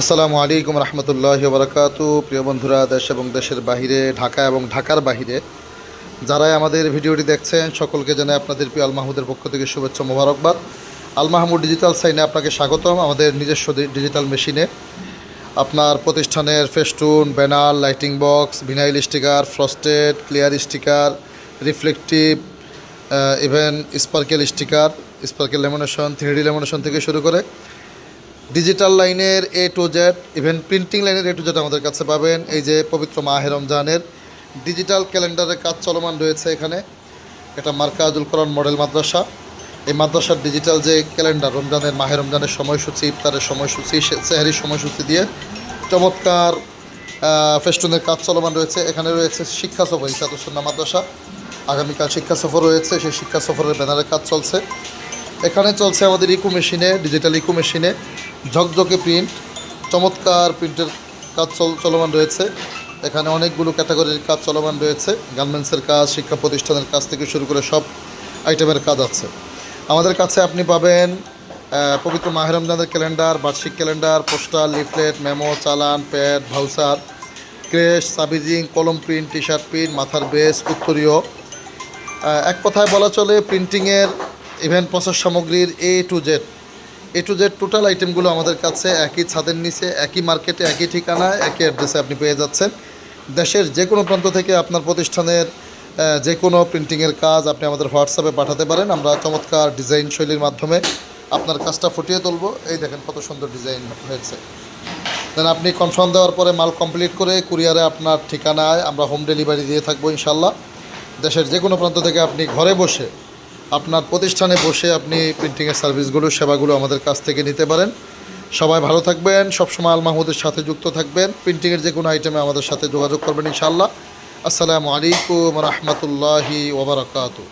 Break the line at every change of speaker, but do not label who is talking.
আসসালামু আলাইকুম রহমতুল্লাহ বারকাতু। প্রিয় বন্ধুরা, দেশ এবং দেশের বাহিরে, ঢাকা এবং ঢাকার বাহিরে, যারাই আমাদের ভিডিওটি দেখছেন, সকলকে জানাই আপনাদের প্রিয় আল মাহমুদের পক্ষ থেকে শুভেচ্ছা মোবারকবাদ। আল মাহমুদ ডিজিটাল সাইনে আপনাকে স্বাগতম, আমাদের নিজস্ব ডিজিটাল মেশিনে। আপনার প্রতিষ্ঠানের festoon, banner, lighting box, vinyl sticker, frosted, clear sticker, reflective even sparkle sticker, sparkle lamination, three D lamination থেকে শুরু করে ডিজিটাল লাইনের A to Z even printing লাইনের এ টু জেড আমাদের কাছে পাবেন। এই যে পবিত্র মাহে রমজানের ডিজিটাল ক্যালেন্ডারের কাজ চলমান রয়েছে এখানে। এটা মার্কাজুল কোরআন মডেল মাদ্রাসা। এই মাদ্রাসার ডিজিটাল যে ক্যালেন্ডার রমজানের মাহে রমজানের সময়সূচি, ইফতারের সময়সূচি সেহারির সময়সূচি দিয়ে চমৎকার ফেস্টুনের কাজ চলমান রয়েছে। এখানে রয়েছে শিক্ষা সফর ইসাদুসন্না মাদ্রাসা। আগামীকাল শিক্ষা সফর রয়েছে, সেই শিক্ষা সফরের ব্যানারের কাজ চলছে। এখানে চলছে আমাদের ইকো মেশিনে ডিজিটাল ইকো মেশিনে। ঝকঝকে প্রিন্ট চমৎকার প্রিন্টের কাজ চল চলমান রয়েছে। এখানে অনেকগুলো ক্যাটাগরির কাজ চলমান রয়েছে। গার্মেন্টসের কাজ, শিক্ষা প্রতিষ্ঠানের কাজ থেকে শুরু করে সব আইটেমের কাজ আছে। আমাদের কাছে আপনি পাবেন পবিত্র মাহের রমজানের ক্যালেন্ডার বার্ষিক ক্যালেন্ডার পোস্টার লিফলেট মেমো চালান প্যাড ভাউচার ক্রেশ সাবিজিং, কলম প্রিন্ট টি শার্ট প্রিন্ট মাথার বেস উত্তরীয়। এক কথায় বলা চলে প্রিন্টিংয়ের ইভেন্ট প্রসেস সামগ্রীর A to Z A to Z total আইটেমগুলো আমাদের কাছে একই ছাদের নিচে, একই মার্কেটে একই ঠিকানায় একই অ্যাড্রেসে আপনি পেয়ে যাচ্ছেন। দেশের যে কোনো প্রান্ত থেকে আপনার প্রতিষ্ঠানের যে কোনো প্রিন্টিংয়ের কাজ আপনি আমাদের হোয়াটসঅ্যাপে পাঠাতে পারেন। আমরা চমৎকার ডিজাইন শৈলীর মাধ্যমে আপনার কাজটা ফুটিয়ে তুলব। এই দেখেন কত সুন্দর ডিজাইন হয়েছে। দেন আপনি কনফার্ম দেওয়ার পরে মাল কমপ্লিট করে কুরিয়ারে আপনার ঠিকানায় আমরা হোম ডেলিভারি দিয়ে থাকব ইনশাল্লাহ দেশের যে কোনো প্রান্ত থেকে আপনি ঘরে বসে আপনার প্রতিষ্ঠানে বসে আপনি প্রিন্টিংয়ের সার্ভিসগুলো সেবাগুলো আমাদের কাছ থেকে নিতে পারেন। সবাই ভালো থাকবেন, সবসময় আল মাহমুদের সাথে যুক্ত থাকবেন। প্রিন্টিংয়ের যে কোনো আইটেমে আমাদের সাথে যোগাযোগ করবেন ইনশাল্লাহ আসসালামু আলাইকুম রহমতুল্লাহি ওবরাকাতু